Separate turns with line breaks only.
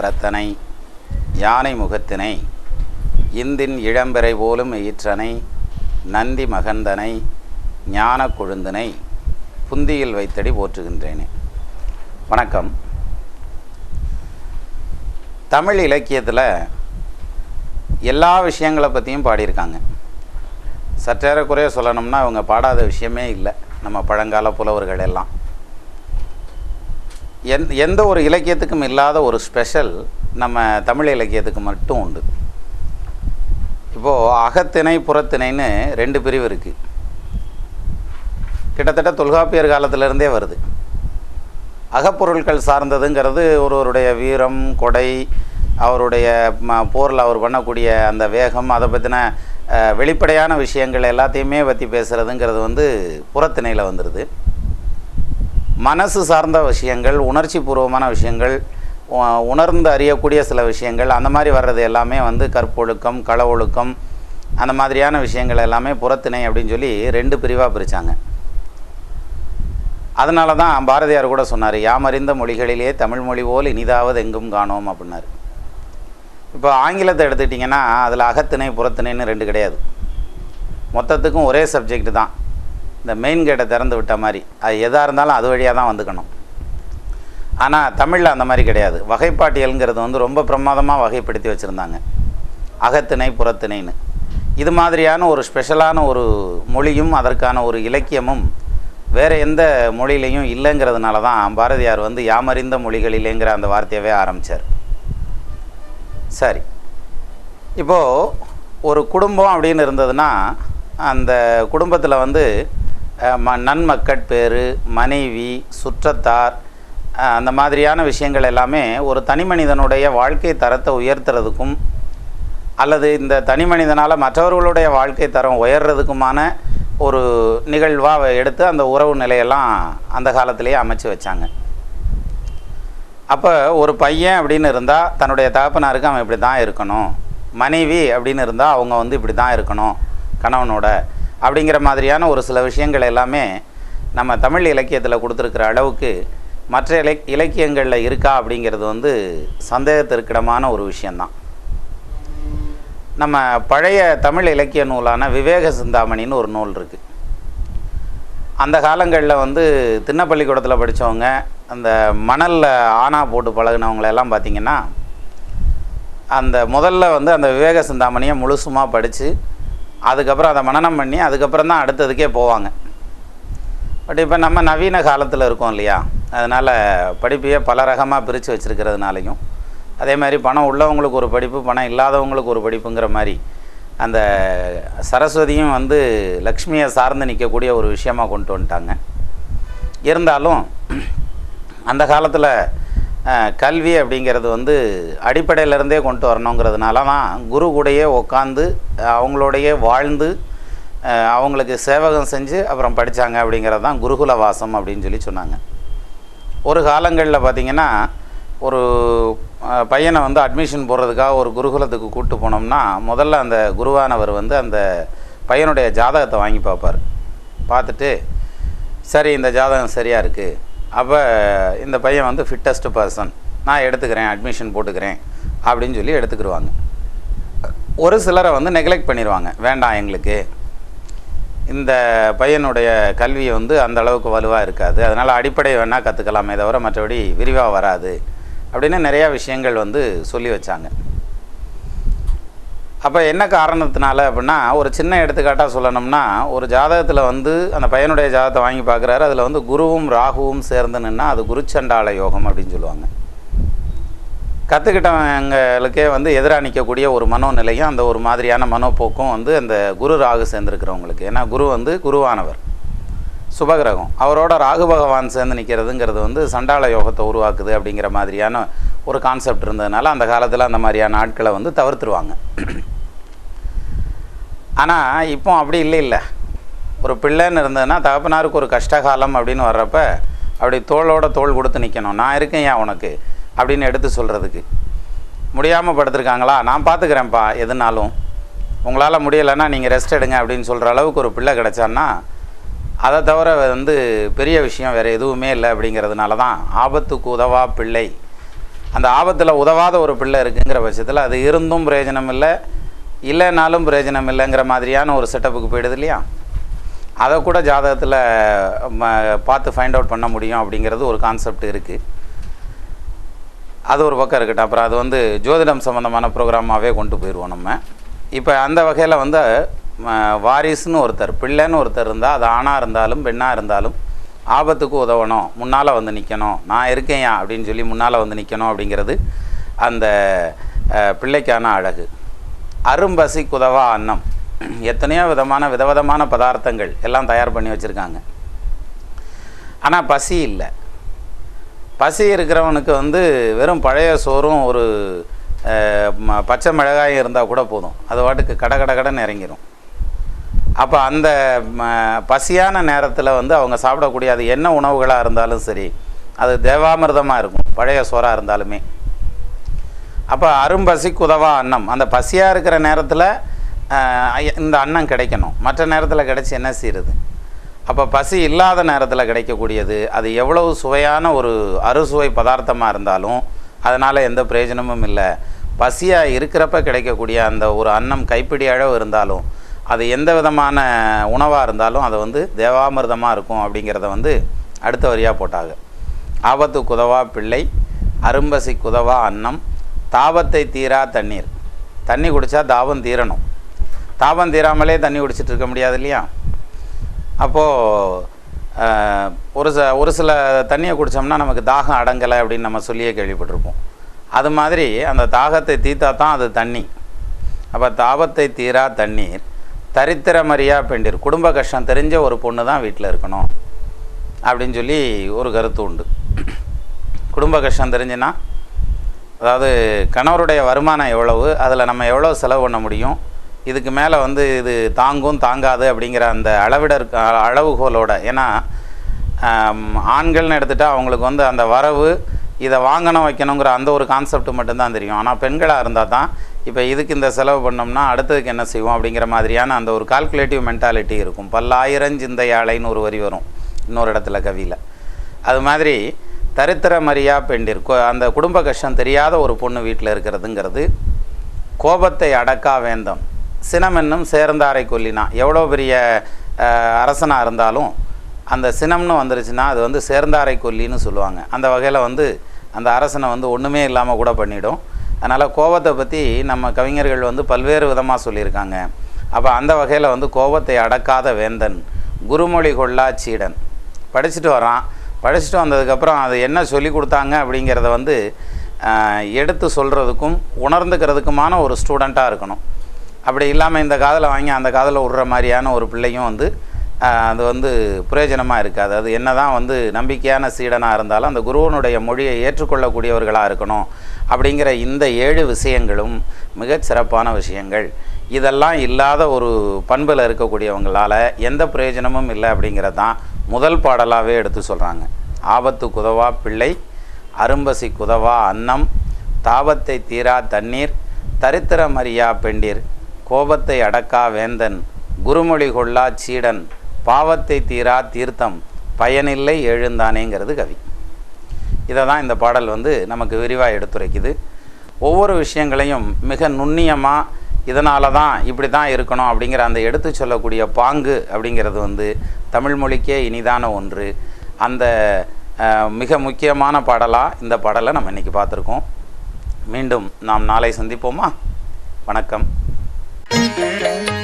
கரத்தனை யானை முகத்தினை இந்தின் இளம்பிறை போலும் ஈற்றனை நந்தி மகந்தனை ஞான கொழுந்தனை புந்தியில் வைத்தடி போற்றுகின்றேனே வணக்கம் தமிழ் இலக்கியத்தில் எல்லா விஷயங்களை பற்றியும் பாடியிருக்காங்க சற்றேறக்குறைய சொல்லணும்னா அவங்க பாடாத விஷயமே இல்லை நம்ம பழங்கால புலவர்கள் எல்லாம் எந் எந்த ஒரு இலக்கியத்துக்கும் இல்லாத ஒரு ஸ்பெஷல் நம்ம தமிழ் இலக்கியத்துக்கு மட்டும் உண்டு இப்போது அகத்திணை புறத்திணைன்னு ரெண்டு பிரிவு இருக்குது கிட்டத்தட்ட தொல்காப்பியர் காலத்திலேருந்தே வருது அகப்பொருட்கள் சார்ந்ததுங்கிறது ஒருவருடைய வீரம் கொடை அவருடைய போரில் அவர் பண்ணக்கூடிய அந்த வேகம் அதை பற்றின வெளிப்படையான விஷயங்கள் எல்லாத்தையுமே பற்றி பேசுகிறதுங்கிறது வந்து புறத்திணையில் வந்துடுது மனசு சார்ந்த விஷயங்கள் உணர்ச்சி பூர்வமான விஷயங்கள் உணர்ந்து அறியக்கூடிய சில விஷயங்கள் அந்த மாதிரி வர்றது எல்லாமே வந்து கற்பொழுக்கம் கள ஒழுக்கம் அந்த மாதிரியான விஷயங்கள் எல்லாமே புறத்திணை அப்படின்னு சொல்லி ரெண்டு பிரிவாக பிரித்தாங்க அதனால தான் பாரதியார் கூட சொன்னார் யாமறிந்த மொழிகளிலேயே தமிழ் மொழி போல் இனிதாவது எங்கும் காணோம் அப்படின்னாரு இப்போ ஆங்கிலத்தை எடுத்துக்கிட்டிங்கன்னா அதில் அகத்திணை புறத்திணைன்னு ரெண்டு கிடையாது மொத்தத்துக்கும் ஒரே சப்ஜெக்ட் தான் இந்த மெயின் கேட்டை திறந்து விட்ட மாதிரி அது எதாக இருந்தாலும் அது வழியாக தான் வந்துக்கணும் ஆனால் தமிழில் அந்த மாதிரி கிடையாது வகைப்பாட்டியல்ங்கிறது வந்து ரொம்ப பிரமாதமாக வகைப்படுத்தி வச்சுருந்தாங்க அகத்திணை புறத்திணைன்னு இது மாதிரியான ஒரு ஸ்பெஷலான ஒரு மொழியும் அதற்கான ஒரு இலக்கியமும் வேறு எந்த மொழியிலையும் இல்லைங்கிறதுனால தான் பாரதியார் வந்து யாமறிந்த மொழிகளிலேங்கிற அந்த வார்த்தையவே ஆரம்பித்தார் சரி இப்போது ஒரு குடும்பம் அப்படின்னு இருந்ததுன்னா அந்த குடும்பத்தில் வந்து ம பேர் மனைவி சுற்றத்தார் அந்த மாதிரியான விஷயங்கள் எல்லாமே ஒரு தனி மனிதனுடைய வாழ்க்கை தரத்தை உயர்த்துறதுக்கும் அல்லது இந்த தனி மனிதனால் மற்றவர்களுடைய வாழ்க்கை தரம் உயர்றதுக்குமான ஒரு நிகழ்வாக எடுத்து அந்த உறவு நிலையெல்லாம் அந்த காலத்திலேயே அமைச்சு வச்சாங்க அப்போ ஒரு பையன் அப்படின்னு இருந்தால் தன்னுடைய தகப்பனாருக்கு அவன் இப்படி தான் இருக்கணும் மனைவி அப்படின்னு இருந்தால் அவங்க வந்து இப்படி தான் இருக்கணும் கணவனோட அப்படிங்கிற மாதிரியான ஒரு சில விஷயங்கள் எல்லாமே நம்ம தமிழ் இலக்கியத்தில் கொடுத்துருக்கிற அளவுக்கு மற்ற இலை இலக்கியங்களில் இருக்கா அப்படிங்கிறது வந்து சந்தேகத்திற்கிடமான ஒரு விஷயந்தான் நம்ம பழைய தமிழ் இலக்கிய நூலான விவேக சிந்தாமணின்னு ஒரு நூல் இருக்குது அந்த காலங்களில் வந்து தின்னப்பள்ளிக்கூடத்தில் படித்தவங்க அந்த மணலில் ஆனா போட்டு பழகினவங்களெல்லாம் பார்த்திங்கன்னா அந்த முதல்ல வந்து அந்த விவேக சிந்தாமணியை முழுசுமாக படித்து அதுக்கப்புறம் அதை மனநம் பண்ணி அதுக்கப்புறம் தான் அடுத்ததுக்கே போவாங்க பட் இப்போ நம்ம நவீன காலத்தில் இருக்கோம் இல்லையா அதனால் படிப்பையே பல ரகமாக பிரித்து வச்சுருக்கிறதுனாலையும் அதே மாதிரி பணம் உள்ளவங்களுக்கு ஒரு படிப்பு பணம் இல்லாதவங்களுக்கு ஒரு படிப்புங்கிற மாதிரி அந்த சரஸ்வதியும் வந்து லக்ஷ்மியை சார்ந்து நிற்கக்கூடிய ஒரு விஷயமாக கொண்டு வந்துட்டாங்க இருந்தாலும் அந்த காலத்தில் கல்வி அப்படிங்கிறது வந்து அடிப்படையிலேருந்தே கொண்டு வரணுங்கிறதுனால தான் குரு கூடையே உட்காந்து அவங்களோடையே வாழ்ந்து அவங்களுக்கு சேவகம் செஞ்சு அப்புறம் படித்தாங்க அப்படிங்கிறது தான் குருகுல வாசம் அப்படின்னு சொல்லி சொன்னாங்க ஒரு காலங்களில் பார்த்திங்கன்னா ஒரு பையனை வந்து அட்மிஷன் போடுறதுக்காக ஒரு குருகுலத்துக்கு கூப்பிட்டு போனோம்னா முதல்ல அந்த குருவானவர் வந்து அந்த பையனுடைய ஜாதகத்தை வாங்கி பார்ப்பார் பார்த்துட்டு சரி இந்த ஜாதகம் சரியாக இருக்குது அப்போ இந்த பையன் வந்து ஃபிட்டஸ்ட் பர்சன் நான் எடுத்துக்கிறேன் அட்மிஷன் போட்டுக்கிறேன் அப்படின்னு சொல்லி எடுத்துக்கிடுவாங்க ஒரு சிலரை வந்து நெக்லெக்ட் பண்ணிடுவாங்க வேண்டாம் எங்களுக்கு இந்த பையனுடைய கல்வி வந்து அந்த அளவுக்கு வலுவாக இருக்காது அதனால் அடிப்படை வேணால் கற்றுக்கலாமே தவிர மற்றபடி விரிவாக வராது அப்படின்னு நிறையா விஷயங்கள் வந்து சொல்லி வச்சாங்க அப்போ என்ன காரணத்தினால அப்படின்னா ஒரு சின்ன எடுத்துக்காட்டாக சொல்லணும்னா ஒரு ஜாதகத்தில் வந்து அந்த பையனுடைய ஜாதகத்தை வாங்கி பார்க்குறாரு அதில் வந்து குருவும் ராகுவும் சேர்ந்து நின்னா அது சண்டாள யோகம் அப்படின்னு சொல்லுவாங்க கற்றுக்கிட்டவங்களுக்கே வந்து எதிராக நிற்கக்கூடிய ஒரு மனோநிலையும் அந்த ஒரு மாதிரியான மனோப்போக்கும் வந்து அந்த குரு ராகு சேர்ந்துருக்கிறவங்களுக்கு ஏன்னா குரு வந்து குருவானவர் சுபகிரகம் அவரோட ராகு பகவான் சேர்ந்து நிற்கிறதுங்கிறது வந்து சண்டாள யோகத்தை உருவாக்குது அப்படிங்கிற மாதிரியான ஒரு கான்செப்ட் இருந்ததுனால அந்த காலத்தில் அந்த மாதிரியான ஆட்களை வந்து தவிர்த்துருவாங்க ஆனால் இப்போ அப்படி இல்லை இல்லை ஒரு பிள்ளைன்னு இருந்ததுன்னா தகப்பனாருக்கு ஒரு கஷ்டகாலம் அப்படின்னு வர்றப்ப அப்படி தோளோட தோல் கொடுத்து நிற்கணும் நான் இருக்கேன் ஏன் உனக்கு அப்படின்னு எடுத்து சொல்கிறதுக்கு முடியாமல் படுத்துருக்காங்களா நான் பார்த்துக்கிறேன்ப்பா எதுனாலும் உங்களால் முடியலைன்னா நீங்கள் ரெஸ்ட் எடுங்க அப்படின்னு சொல்கிற அளவுக்கு ஒரு பிள்ளை கிடச்சான்னா அதை தவிர வந்து பெரிய விஷயம் வேறு எதுவுமே இல்லை அப்படிங்கிறதுனால தான் ஆபத்துக்கு உதவா பிள்ளை அந்த ஆபத்தில் உதவாத ஒரு பிள்ளை இருக்குங்கிற பட்சத்தில் அது இருந்தும் பிரயோஜனம் இல்லை இல்லைனாலும் பிரயோஜனம் இல்லைங்கிற மாதிரியான ஒரு செட்டப்புக்கு போயிடுது இல்லையா அதை கூட ஜாதகத்தில் பார்த்து ஃபைண்ட் அவுட் பண்ண முடியும் அப்படிங்கிறது ஒரு கான்செப்ட் இருக்குது அது ஒரு பக்கம் இருக்கட்டும் அப்புறம் அது வந்து ஜோதிடம் சம்மந்தமான ப்ரோக்ராமாகவே கொண்டு போயிடுவோம் நம்ம இப்போ அந்த வகையில் வந்து வாரிசுன்னு ஒருத்தர் பிள்ளைன்னு ஒருத்தர் இருந்தால் அது ஆணாக இருந்தாலும் பெண்ணாக இருந்தாலும் ஆபத்துக்கு உதவணும் முன்னால் வந்து நிற்கணும் நான் இருக்கேன் அப்படின்னு சொல்லி முன்னால் வந்து நிற்கணும் அப்படிங்கிறது அந்த பிள்ளைக்கான அழகு அரும்பசி குதவா அன்னம் எத்தனையோ விதமான விதவிதமான பதார்த்தங்கள் எல்லாம் தயார் பண்ணி வச்சுருக்காங்க ஆனால் பசி இல்லை பசி இருக்கிறவனுக்கு வந்து வெறும் பழைய சோறும் ஒரு பச்சை மிளகாயும் இருந்தால் கூட போதும் அது வாட்டுக்கு கடை கடை கடன் இறங்கிடும் அப்போ அந்த பசியான நேரத்தில் வந்து அவங்க சாப்பிடக்கூடிய அது என்ன உணவுகளாக இருந்தாலும் சரி அது தேவாமிர்தமாக இருக்கும் பழைய சோறாக இருந்தாலுமே அப்போ அரும்பசிக்கு உதவா அன்னம் அந்த பசியாக இருக்கிற நேரத்தில் இந்த அன்னம் கிடைக்கணும் மற்ற நேரத்தில் கிடைச்சி என்ன செய்யுது அப்போ பசி இல்லாத நேரத்தில் கிடைக்கக்கூடியது அது எவ்வளவு சுவையான ஒரு அறுசுவை பதார்த்தமாக இருந்தாலும் அதனால் எந்த பிரயோஜனமும் இல்லை பசியாக இருக்கிறப்ப கிடைக்கக்கூடிய அந்த ஒரு அன்னம் கைப்பிடி அளவு இருந்தாலும் அது எந்த விதமான உணவாக இருந்தாலும் அதை வந்து தேவாமிர்தமாக இருக்கும் அப்படிங்கிறத வந்து அடுத்த வரியாக போட்டாங்க ஆபத்து குதவா பிள்ளை அரும்பசி குதவா அன்னம் தாபத்தை தீரா தண்ணீர் தண்ணி குடித்தா தாபம் தீரணும் தாபம் தீராமலே தண்ணி குடிச்சிட்டு இருக்க முடியாது இல்லையா அப்போது ஒரு ச ஒரு சில தண்ணியை குடித்தோம்னா நமக்கு தாகம் அடங்கலை அப்படின்னு நம்ம சொல்லியே கேள்விப்பட்டிருப்போம் அது மாதிரி அந்த தாகத்தை தீத்தா தான் அது தண்ணி அப்போ தாபத்தை தீரா தண்ணீர் தரித்திரமரியா பெண்டிர் குடும்ப கஷ்டம் தெரிஞ்ச ஒரு பொண்ணு தான் வீட்டில் இருக்கணும் அப்படின்னு சொல்லி ஒரு கருத்து உண்டு குடும்ப கஷ்டம் தெரிஞ்சுன்னா அதாவது கணவருடைய வருமானம் எவ்வளவு அதில் நம்ம எவ்வளோ செலவு பண்ண முடியும் இதுக்கு மேலே வந்து இது தாங்கும் தாங்காது அப்படிங்கிற அந்த அளவிடர் அளவுகோலோட ஏன்னா ஆண்கள்னு எடுத்துகிட்டா அவங்களுக்கு வந்து அந்த வரவு இதை வாங்கணும் வைக்கணுங்கிற அந்த ஒரு கான்செப்ட் மட்டும்தான் தெரியும் ஆனால் பெண்களாக இருந்தால் தான் இப்போ இதுக்கு இந்த செலவு பண்ணோம்னா அடுத்ததுக்கு என்ன செய்வோம் அப்படிங்கிற மாதிரியான அந்த ஒரு கால்குலேட்டிவ் மென்டாலிட்டி இருக்கும் பல்லாயிரம் சிந்தையாளைன்னு ஒரு வரி வரும் இன்னொரு இடத்துல கவியில் அது மாதிரி மரியா பெண்டிற்கு அந்த குடும்ப கஷ்டம் தெரியாத ஒரு பொண்ணு வீட்டில் இருக்கிறதுங்கிறது கோபத்தை அடக்கா வேந்தம் சினம் என்னும் சேர்ந்தாரை கொல்லினான் எவ்வளோ பெரிய அரசனாக இருந்தாலும் அந்த சினம்னு வந்துருச்சுன்னா அது வந்து சேர்ந்தாரை கொல்லின்னு சொல்லுவாங்க அந்த வகையில் வந்து அந்த அரசனை வந்து ஒன்றுமே இல்லாமல் கூட பண்ணிவிடும் அதனால் கோபத்தை பற்றி நம்ம கவிஞர்கள் வந்து பல்வேறு விதமாக சொல்லியிருக்காங்க அப்போ அந்த வகையில் வந்து கோபத்தை அடக்காத வேந்தன் குருமொழி கொள்ளா சீடன் படிச்சுட்டு வரான் படிச்சுட்டு வந்ததுக்கப்புறம் அது என்ன சொல்லி கொடுத்தாங்க அப்படிங்கிறத வந்து எடுத்து சொல்கிறதுக்கும் உணர்ந்துக்கிறதுக்குமான ஒரு ஸ்டூடெண்ட்டாக இருக்கணும் அப்படி இல்லாமல் இந்த காதில் வாங்கி அந்த காதில் விடுற மாதிரியான ஒரு பிள்ளையும் வந்து அது வந்து பிரயோஜனமாக இருக்காது அது என்ன தான் வந்து நம்பிக்கையான சீடனாக இருந்தாலும் அந்த குருவனுடைய மொழியை ஏற்றுக்கொள்ளக்கூடியவர்களாக இருக்கணும் அப்படிங்கிற இந்த ஏழு விஷயங்களும் மிகச்சிறப்பான சிறப்பான விஷயங்கள் இதெல்லாம் இல்லாத ஒரு பண்பில் இருக்கக்கூடியவங்களால் எந்த பிரயோஜனமும் இல்லை அப்படிங்கிறது தான் முதல் பாடலாகவே எடுத்து சொல்கிறாங்க ஆபத்து குதவா பிள்ளை அரும்பசி குதவா அன்னம் தாபத்தை தீரா தண்ணீர் தரித்திரமறியா பெண்டிர் கோபத்தை அடக்கா வேந்தன் குருமொழி கொள்ளா சீடன் பாவத்தை தீரா தீர்த்தம் பயனில்லை எழுந்தானேங்கிறது கவி இதை தான் இந்த பாடல் வந்து நமக்கு விரிவாக எடுத்துரைக்குது ஒவ்வொரு விஷயங்களையும் மிக நுண்ணியமாக இதனால தான் இப்படி தான் இருக்கணும் அப்படிங்கிற அந்த எடுத்து சொல்லக்கூடிய பாங்கு அப்படிங்கிறது வந்து தமிழ் மொழிக்கே இனிதான ஒன்று அந்த மிக முக்கியமான பாடலாக இந்த பாடலை நம்ம இன்றைக்கி பார்த்துருக்கோம் மீண்டும் நாம் நாளை சந்திப்போமா வணக்கம் thank you